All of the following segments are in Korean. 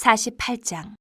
48장.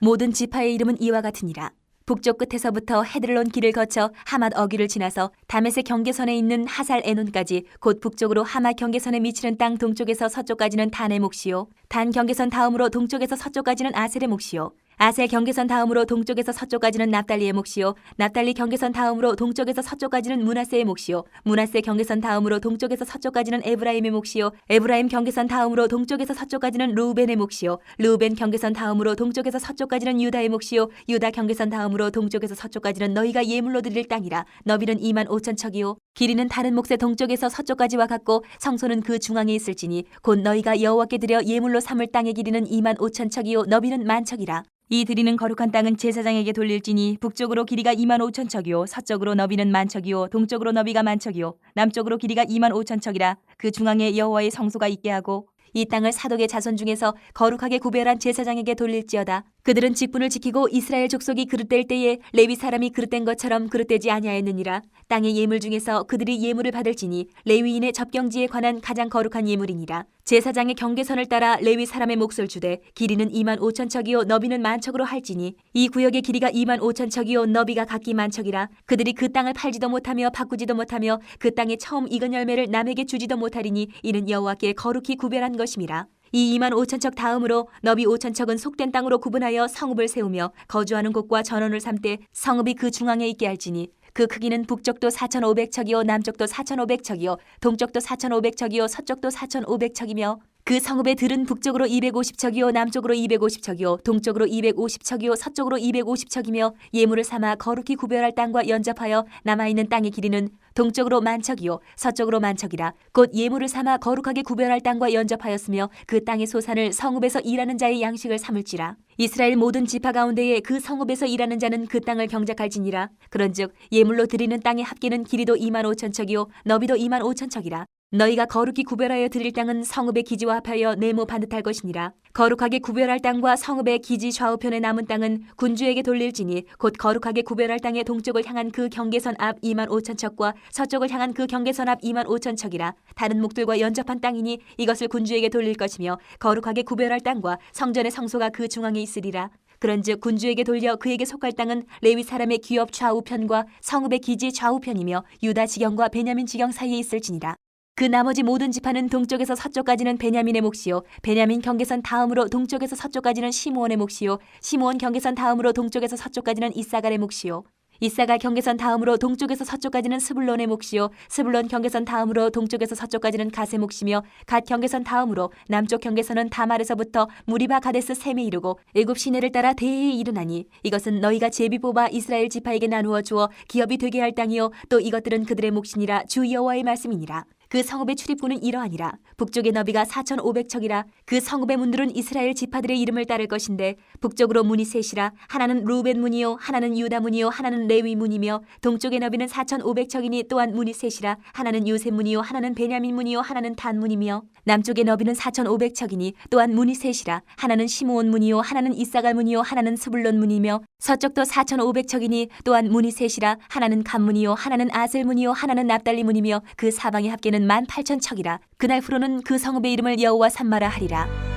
모든 지파의 이름은 이와 같으니라. 북쪽 끝에서부터 헤들론 길을 거쳐 하맛 어귀를 지나서 다메섹 경계선에 있는 하살 에논까지 곧 북쪽으로 하맛 경계선에 미치는 땅 동쪽에서 서쪽까지는 단의 몫이요. 단 경계선 다음으로 동쪽에서 서쪽까지는 아셀의 몫이요 아셀 경계선 다음으로 동쪽에서 서쪽까지는 납달리의 몫이요. 납달리 경계선 다음으로 동쪽에서 서쪽까지는 문하세의 몫이요. 문하세 경계선 다음으로 동쪽에서 서쪽까지는 에브라임의 몫이요. 에브라임 경계선 다음으로 동쪽에서 서쪽까지는 루벤의 몫이요. 루벤 경계선 다음으로 동쪽에서 서쪽까지는 유다의 몫이요. 유다 경계선 다음으로 동쪽에서 서쪽까지는 너희가 예물로 드릴 땅이라. 너비는 2만 5천 척이요 길이는 다른 몫의 동쪽에서 서쪽까지와 같고 성소는 그 중앙에 있을지니 곧 너희가 여호와께 드려 예물로 삼을 땅의 길이는 2만 5천 척이요 너비는 만 척이라 이 드리는 거룩한 땅은 제사장에게 돌릴지니 북쪽으로 길이가 2만 5천 척이요 서쪽으로 너비는 만 척이요 동쪽으로 너비가 만 척이요 남쪽으로 길이가 2만 5천 척이라 그 중앙에 여호와의 성소가 있게 하고 이 땅을 사독의 자손 중에서 거룩하게 구별한 제사장에게 돌릴지어다. 그들은 직분을 지키고 이스라엘 족속이 그릇될 때에 레위 사람이 그릇된 것처럼 그릇되지 아니하였느니라. 땅의 예물 중에서 그들이 예물을 받을지니 레위인의 접경지에 관한 가장 거룩한 예물이니라. 제사장의 경계선을 따라 레위 사람의 몫을 주되 길이는 2만 5천 척이요 너비는 만 척으로 할지니 이 구역의 길이가 2만 5천 척이요 너비가 각기 만 척이라. 그들이 그 땅을 팔지도 못하며 바꾸지도 못하며 그 땅에 처음 익은 열매를 남에게 주지도 못하리니 이는 여호와께 거룩히 구별한 것임이라. 이 2만 5천 척 다음으로 너비 5천 척은 속된 땅으로 구분하여 성읍을 세우며 거주하는 곳과 전원을 삼되 성읍이 그 중앙에 있게 할지니 그 크기는 북쪽도 4,500척이요 남쪽도 4,500척이요 동쪽도 4,500척이요 서쪽도 4,500척이며 그 성읍의 들은 북쪽으로 250척이요 남쪽으로 250척이요 동쪽으로 250척이요 서쪽으로 250척이며 예물을 삼아 거룩히 구별할 땅과 연접하여 남아 있는 땅의 길이는 동쪽으로 만척이요 서쪽으로 만척이라 곧 예물을 삼아 거룩하게 구별할 땅과 연접하였으며 그 땅의 소산을 성읍에서 일하는 자의 양식을 삼을지라. 이스라엘 모든 지파 가운데에 그 성읍에서 일하는 자는 그 땅을 경작할지니라. 그런즉 예물로 드리는 땅의 합계는 길이도 2만 5천 척이요 너비도 2만 5천 척이라 너희가 거룩히 구별하여 드릴 땅은 성읍의 기지와 합하여 네모 반듯할 것이니라. 거룩하게 구별할 땅과 성읍의 기지 좌우편에 남은 땅은 군주에게 돌릴지니 곧 거룩하게 구별할 땅의 동쪽을 향한 그 경계선 앞 2만 5천 척과 서쪽을 향한 그 경계선 앞 2만 5천 척이라. 다른 목들과 연접한 땅이니 이것을 군주에게 돌릴 것이며 거룩하게 구별할 땅과 성전의 성소가 그 중앙에 있으리라. 그런즉 군주에게 돌려 그에게 속할 땅은 레위 사람의 기업 좌우편과 성읍의 기지 좌우편이며 유다 지경과 베냐민 지경 사이에 있을지니라. 그 나머지 모든 지파는 동쪽에서 서쪽까지는 베냐민의 몫이요. 베냐민 경계선 다음으로 동쪽에서 서쪽까지는 시므온의 몫이요. 시므온 경계선 다음으로 동쪽에서 서쪽까지는 이사갈의 몫이요. 이사갈 경계선 다음으로 동쪽에서 서쪽까지는 스불론의 몫이요. 스불론 경계선 다음으로 동쪽에서 서쪽까지는 갓의 몫이며 갓 경계선 다음으로 남쪽 경계선은 다말에서부터 무리바 가데스 셈에 이르고 일곱 시내를 따라 대해에 이르나니 이것은 너희가 제비 뽑아 이스라엘 지파에게 나누어 주어 기업이 되게 할 땅이요. 또 이것들은 그들의 몫이니라 주 여호와의 말씀이니라 그 성읍의 출입구는 이러하니라. 북쪽의 너비가 4,500척이라. 그 성읍의 문들은 이스라엘 지파들의 이름을 따를 것인데 북쪽으로 문이 셋이라. 하나는 루벤 문이요, 하나는 유다 문이요, 하나는 레위 문이며 동쪽의 너비는 4,500척이니 또한 문이 셋이라. 하나는 요셉 문이요, 하나는 베냐민 문이요, 하나는 단 문이며 남쪽의 너비는 4,500척이니 또한 문이 셋이라. 하나는 시므온 문이요, 하나는 이사갈 문이요, 하나는 스불론 문이며 서쪽도 4,500척이니 또한 문이 셋이라. 하나는 간 문이요, 하나는 아셀 문이요, 하나는 납달리 문이며 그 사방의 합계는 만 8천 척이라 그날 후로는 그 성읍의 이름을 여호와 삼마라 하리라